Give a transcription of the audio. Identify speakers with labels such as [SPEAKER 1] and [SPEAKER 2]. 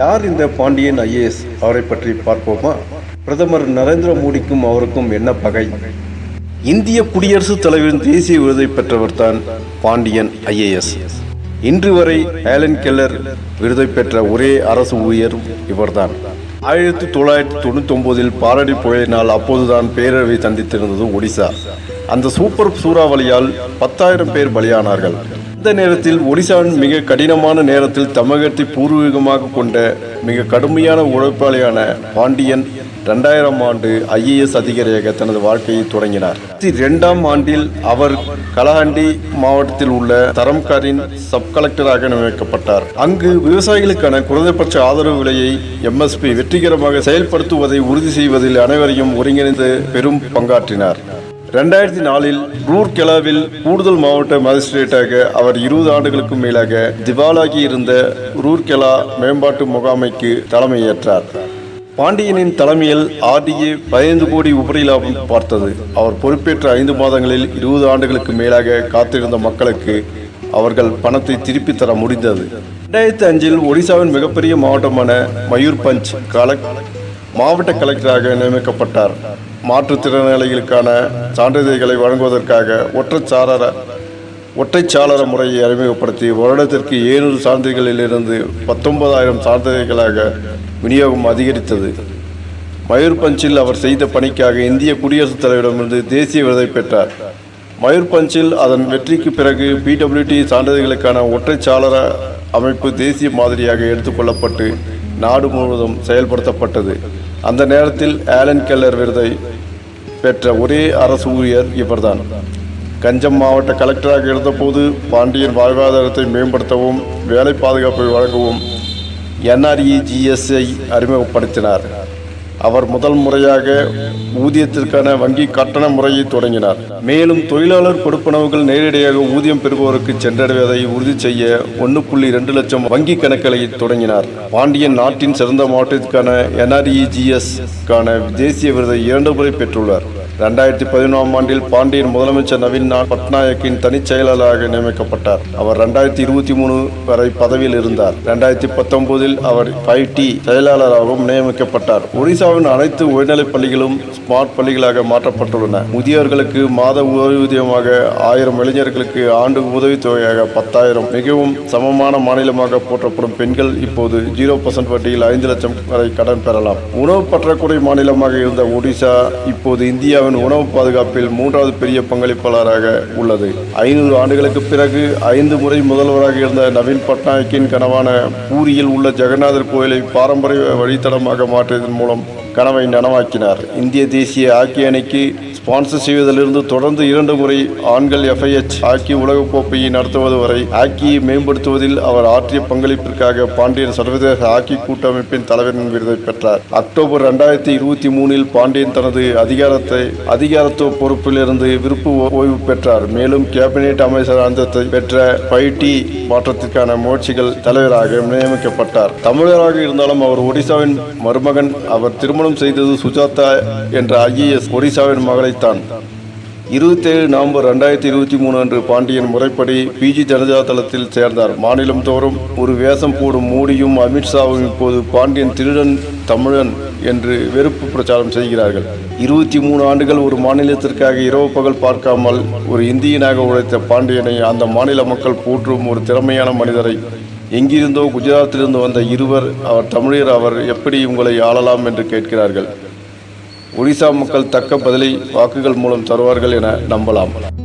[SPEAKER 1] யார் இந்த பாண்டியன் ஐஏஎஸ் அவரை பற்றி பார்ப்போமா? பிரதமர் நரேந்திர மோடிக்கும் அவருக்கும் என்ன பகை? இந்திய குடியரசுத் தலைவரின் தேசிய விருதை பெற்றவர் தான் பாண்டியன் ஐஏஎஸ் இன்று வரை ஆலன் கெல்லர் விருதை பெற்ற ஒரே அரசு ஊழியர் இவர்தான். ஆயிரத்தி தொள்ளாயிரத்தி தொண்ணூற்றி ஒன்பதில் பாரடி புயலினால் அப்போதுதான் பேரழிவை சந்தித்திருந்தது ஒடிசா. அந்த சூப்பர் சூறாவளியால் பத்தாயிரம் பேர் பலியானார்கள். இந்த நேரத்தில் ஒடிசாவின் மிக கடினமான நேரத்தில் தமிழகத்தை பூர்வீகமாக கொண்ட மிக கடுமையான உழைப்பாளியான பாண்டியன் இரண்டாயிரம் ஆண்டு ஐஏஎஸ் அதிகாரியாக தனது வாழ்க்கையை தொடங்கினார். இரண்டாம் ஆண்டில் அவர் கலஹண்டி மாவட்டத்தில் உள்ள தரம்காரின் சப் கலெக்டராக நியமிக்கப்பட்டார். அங்கு விவசாயிகளுக்கான குறைந்தபட்ச ஆதரவு விலையை எம்எஸ்பி வெற்றிகரமாக செயல்படுத்துவதை உறுதி செய்வதில் அனைவரையும் ஒருங்கிணைந்து பெரும் பங்காற்றினார். ரெண்டாயிரத்தி நாலில் ரூர்கெலாவில் கூடுதல் மாவட்ட மேஜிஸ்ட்ரேட்டாக அவர் இருபது ஆண்டுகளுக்கும் மேலாக திவாலாகி இருந்த ரூர்கெலா மேம்பாட்டு முகாமைக்கு தலைமையேற்றார். பாண்டியனின் தலைமையில் ஆர்டிஏ பதினைந்து கோடி உபரி லாபம் பார்த்தது. அவர் பொறுப்பேற்ற ஐந்து மாதங்களில் இருபது ஆண்டுகளுக்கு மேலாக காத்திருந்த மக்களுக்கு அவர்கள் பணத்தை திருப்பித் தர முடிந்தது. ரெண்டாயிரத்தி அஞ்சில் ஒடிசாவின் மிகப்பெரிய மாவட்டமான மயூர்பஞ்ச் கலெக் மாவட்ட கலெக்டராக நியமிக்கப்பட்டார். மாற்றுத்திறனாளிகளுக்கான சான்றிதழ்களை வழங்குவதற்காக ஒற்றைச்சாளர ஒற்றைச்சாளர முறையை அறிமுகப்படுத்தி வருடத்திற்கு ஏழுநூறு சான்றிதழ்களிலிருந்து பத்தொன்பதாயிரம் சான்றிதழ்களாக விநியோகம் அதிகரித்தது. மயூர்பஞ்சில் அவர் செய்த பணிக்காக இந்திய குடியரசுத் தலைவரிடமிருந்து தேசிய விருதை பெற்றார். மயூர்பஞ்சில் அதன் வெற்றிக்கு பிறகு பிடபிள்யூடி சான்றிதழ்களுக்கான ஒற்றைச்சாளர அமைப்பு தேசிய மாதிரியாக எடுத்துக்கொள்ளப்பட்டு நாடு முழுவதும் செயல்படுத்தப்பட்டது. அந்த நேரத்தில் ஆலன் கெல்லர் விருதை பெற்ற ஒரே அரசு ஊழியர் இவர்தான். கஞ்சம் மாவட்ட கலெக்டராக இருந்தபோது பாண்டியன் வாழ்வாதாரத்தை மேம்படுத்தவும் வேலை பாதுகாப்பை வழங்கவும் என்ஆர்இஜிஎஸ்ஐ அறிமுகப்படுத்தினார். அவர் முதல் முறையாக ஊதியத்திற்கான வங்கி கட்டண முறையை தொடங்கினார். மேலும் தொழிலாளர் கொடுப்பனவுகள் நேரடியாக ஊதியம் பெறுபவருக்கு சென்றடைவதை உறுதி செய்ய ஒன்று புள்ளி ரெண்டு லட்சம் வங்கி கணக்களை தொடங்கினார். பாண்டியன் நாட்டின் சிறந்த மாவட்டத்திற்கான என்ஆர்இஜிஎஸ்க்கான தேசிய விருதை இரண்டு முறை பெற்றுள்ளார். ரெண்டாயிரத்தி பதினொன்றாம் ஆண்டில் பாண்டியன் முதலமைச்சர் நவீன் பட்நாயக்கின் தனிச் செயலாளராக நியமிக்கப்பட்டார். அவர் ரெண்டாயிரத்தி இருபத்தி மூணு வரை பதவியில் இருந்தார். ரெண்டாயிரத்தி பத்தொன்பதில் அவர் ஃபைவ் டி செயலாளராகவும் நியமிக்கப்பட்டார். ஒடிசாவின் அனைத்து உயர்நிலைப் பள்ளிகளும் ஸ்மார்ட் பள்ளிகளாக மாற்றப்பட்டுள்ளன. முதியோர்களுக்கு மாத ஓய்வூதியமாக ஆயிரம் இளைஞர்களுக்கு ஆண்டு உதவித்தொகையாக பத்தாயிரம் மிகவும் சமமான மாநிலமாக போற்றப்படும் பெண்கள் இப்போது ஜீரோ பர்சன்ட் வட்டியில் ஐந்து லட்சம் வரை கடன் பெறலாம். உணவு பற்றாக்குறை மாநிலமாக இருந்த ஒடிசா இப்போது இந்தியா இந்தியாவின் உணவு பாதுகாப்பில் மூன்றாவது பெரிய பங்களிப்பாளராக உள்ளது. ஐநூறு ஆண்டுகளுக்கு பிறகு ஐந்து முறை முதல்வராக இருந்த நவீன் பட்நாயக்கின் கனவான பூரியில் உள்ள ஜெகநாதர் கோயிலை பாரம்பரிய வழித்தடமாக மாற்றியதன் மூலம் கனவை நனவாக்கினார். இந்திய தேசிய ஹாக்கி அணிக்கு ஸ்பான்சர் செய்வதிலிருந்து தொடர்ந்து இரண்டு முறை ஆண்கள் எஃப்ஐஎச் ஹாக்கி உலகக்கோப்பையை நடத்துவது வரை ஹாக்கியை மேம்படுத்துவதில் அவர் ஆற்றிய பங்களிப்பிற்காக பாண்டியன் சர்வதேச ஹாக்கி கூட்டமைப்பின் தலைவரின் விருதை பெற்றார். அக்டோபர் ரெண்டாயிரத்தி இருபத்தி மூணில் பாண்டியன் தனது அதிகாரத்தை அதிகாரத்துவ பொறுப்பிலிருந்து விருப்பு ஓய்வு பெற்றார். மேலும் கேபினெட் அமைச்சர் அந்தத்தை பெற்ற பைடி மாற்றத்திற்கான முயற்சிகள் தலைவராக நியமிக்கப்பட்டார். தமிழராக இருந்தாலும் அவர் ஒடிசாவின் மருமகன். அவர் திருமணம் செய்தது சுஜாதா என்ற ஐஏஎஸ் ஒடிசாவின் மகளைத்தான். இருபத்தேழு நவம்பர் ரெண்டாயிரத்தி இருபத்தி மூணு அன்று பாண்டியன் முறைப்படி பிஜி ஜனதா தளத்தில் சேர்ந்தார். மாநிலம் தோறும் ஒரு வேஷம் போடும் மோடியும் அமித்ஷாவும் இப்போது பாண்டியன் திருடன் தமிழன் என்று வெறுப்பு பிரச்சாரம் செய்கிறார்கள். இருபத்தி மூணு ஆண்டுகள் ஒரு மாநிலத்திற்காக இரவு பகல் பார்க்காமல் ஒரு இந்தியனாக உழைத்த பாண்டியனை அந்த மாநில மக்கள் போற்றும் ஒரு திறமையான மனிதரை எங்கிருந்தோ குஜராத்திலிருந்து வந்த இருவர் அவர் தமிழர் அவர் எப்படி உங்களை ஆளலாம் என்று கேட்கிறார்கள். ஒடிசா மக்கள் தக்க பதிலை வாக்குகள் மூலம் தருவார்கள் என நம்பலாம்.